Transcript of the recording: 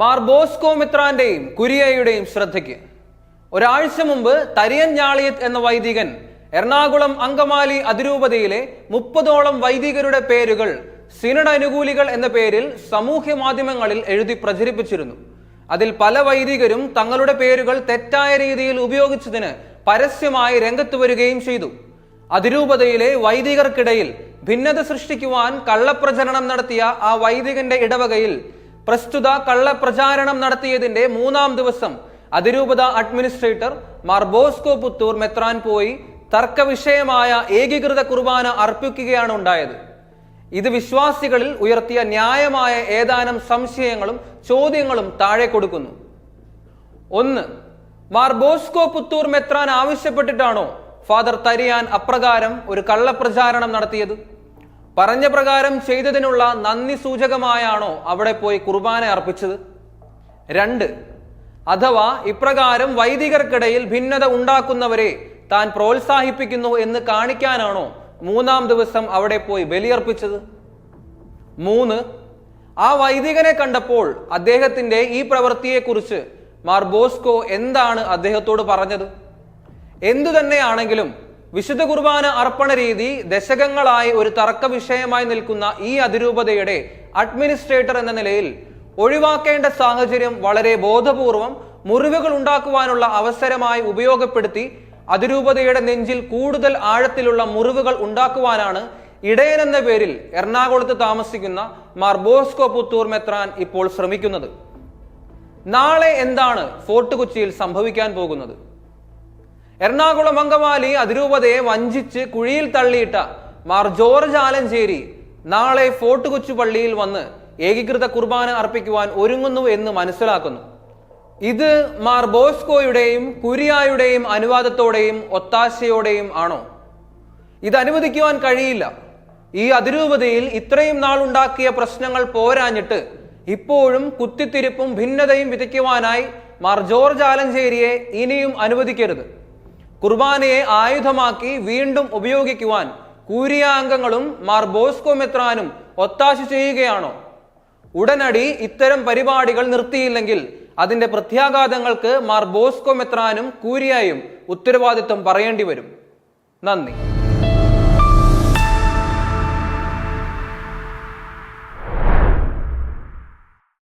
Mar Bosco മിത്രാന്റെയും കുരിയയുടെയും ശ്രദ്ധയ്ക്ക്. ഒരാഴ്ച മുമ്പ് തരിയൻ ഞാളിയത്ത് എന്ന വൈദികൻ എറണാകുളം അങ്കമാലി അതിരൂപതയിലെ മുപ്പതോളം വൈദികരുടെ പേരുകൾ സിനഡ് അനുകൂലികൾ എന്ന പേരിൽ സമൂഹ മാധ്യമങ്ങളിൽ എഴുതി പ്രചരിപ്പിച്ചിരുന്നു. അതിൽ പല വൈദികരും തങ്ങളുടെ പേരുകൾ തെറ്റായ രീതിയിൽ ഉപയോഗിച്ചതിന് പരസ്യമായി രംഗത്ത് വരികയും ചെയ്തു. അതിരൂപതയിലെ വൈദികർക്കിടയിൽ ഭിന്നത സൃഷ്ടിക്കുവാൻ കള്ളപ്രചരണം നടത്തിയ ആ വൈദികന്റെ ഇടവകയിൽ പ്രസ്തുത കള്ളപ്രചാരണം നടത്തിയതിന്റെ മൂന്നാം ദിവസം അതിരൂപത അഡ്മിനിസ്ട്രേറ്റർ മാർ ബോസ്കോ പുത്തൂർ മെത്രാൻ പോയി തർക്കവിഷയമായ ഏകീകൃത കുർബാന അർപ്പിക്കുകയാണ് ഉണ്ടായത്. ഇത് വിശ്വാസികളിൽ ഉയർത്തിയ ന്യായമായ ഏതാനും സംശയങ്ങളും ചോദ്യങ്ങളും താഴെ കൊടുക്കുന്നു. ഒന്ന് മാർ ബോസ്കോ പുത്തൂർ മെത്രാൻ ആവശ്യപ്പെട്ടിട്ടാണോ ഫാദർ തരിയാൻ അപ്രകാരം ഒരു കള്ളപ്രചാരണം നടത്തിയത്? പറഞ്ഞ പ്രകാരം ചെയ്തതിനുള്ള നന്ദി സൂചകമായാണോ അവിടെ പോയി കുർബാന അർപ്പിച്ചത്? രണ്ട്. അഥവാ ഇപ്രകാരം വൈദികർക്കിടയിൽ ഭിന്നത ഉണ്ടാക്കുന്നവരെ താൻ പ്രോത്സാഹിപ്പിക്കുന്നു എന്ന് കാണിക്കാനാണോ മൂന്നാം ദിവസം അവിടെ പോയി ബലിയർപ്പിച്ചത്? മൂന്ന്. ആ വൈദികനെ കണ്ടപ്പോൾ അദ്ദേഹത്തിന്റെ ഈ പ്രവൃത്തിയെക്കുറിച്ച് മാർ ബോസ്കോ എന്താണ് അദ്ദേഹത്തോട് പറഞ്ഞത്? എന്തു തന്നെയാണെങ്കിലും വിശുദ്ധ കുർബാന അർപ്പണ രീതി ദശകങ്ങളായി ഒരു തർക്ക വിഷയമായി നിൽക്കുന്ന ഈ അതിരൂപതയുടെ അഡ്മിനിസ്ട്രേറ്റർ എന്ന നിലയിൽ ഒഴിവാക്കേണ്ട സാഹചര്യം വളരെ ബോധപൂർവം മുറിവുകൾ ഉണ്ടാക്കുവാനുള്ള അവസരമായി ഉപയോഗപ്പെടുത്തി അതിരൂപതയുടെ നെഞ്ചിൽ കൂടുതൽ ആഴത്തിലുള്ള മുറിവുകൾ ഉണ്ടാക്കുവാനാണ് ഇടയൻ എന്ന പേരിൽ എറണാകുളത്ത് താമസിക്കുന്ന മാർ ബോസ്കോ പുത്തൂർ മെത്രാൻ ഇപ്പോൾ ശ്രമിക്കുന്നത്. നാളെ എന്താണ് ഫോർട്ട് കൊച്ചിയിൽ സംഭവിക്കാൻ പോകുന്നത്? എറണാകുളം അങ്കമാലി അതിരൂപതയെ വഞ്ചിച്ച് കുഴിയിൽ തള്ളിയിട്ട മാർ ജോർജ് ആലഞ്ചേരി നാളെ ഫോർട്ട് കൊച്ചു പള്ളിയിൽ വന്ന് ഏകീകൃത കുർബാന അർപ്പിക്കുവാൻ ഒരുങ്ങുന്നു എന്ന് മനസ്സിലാക്കുന്നു. ഇത് മാർ ബോസ്കോയുടെയും കുരിയായുടെയും അനുവാദത്തോടെയും ഒത്താശയോടെയും ആണോ? ഇത് അനുവദിക്കുവാൻ കഴിയില്ല. ഈ അതിരൂപതയിൽ ഇത്രയും നാൾ ഉണ്ടാക്കിയ പ്രശ്നങ്ങൾ പോരാഞ്ഞിട്ട് ഇപ്പോഴും കുത്തിത്തിരിപ്പും ഭിന്നതയും വിതയ്ക്കുവാനായി മാർ ജോർജ് ആലഞ്ചേരിയെ ഇനിയും അനുവദിക്കരുത്. കുർബാനയെ ആയുധമാക്കി വീണ്ടും ഉപയോഗിക്കുവാൻ കൂരിയ അംഗങ്ങളും മാർ ബോസ്കോ മെത്രാനും ഒത്താശ ചെയ്യുകയാണോ? ഉടനടി ഇത്തരം പരിപാടികൾ നിർത്തിയില്ലെങ്കിൽ അതിന്റെ പ്രത്യാഘാതങ്ങൾക്ക് മാർ ബോസ്കോ മെത്രാനും കൂരിയായും ഉത്തരവാദിത്വം പറയേണ്ടി വരും. നന്ദി.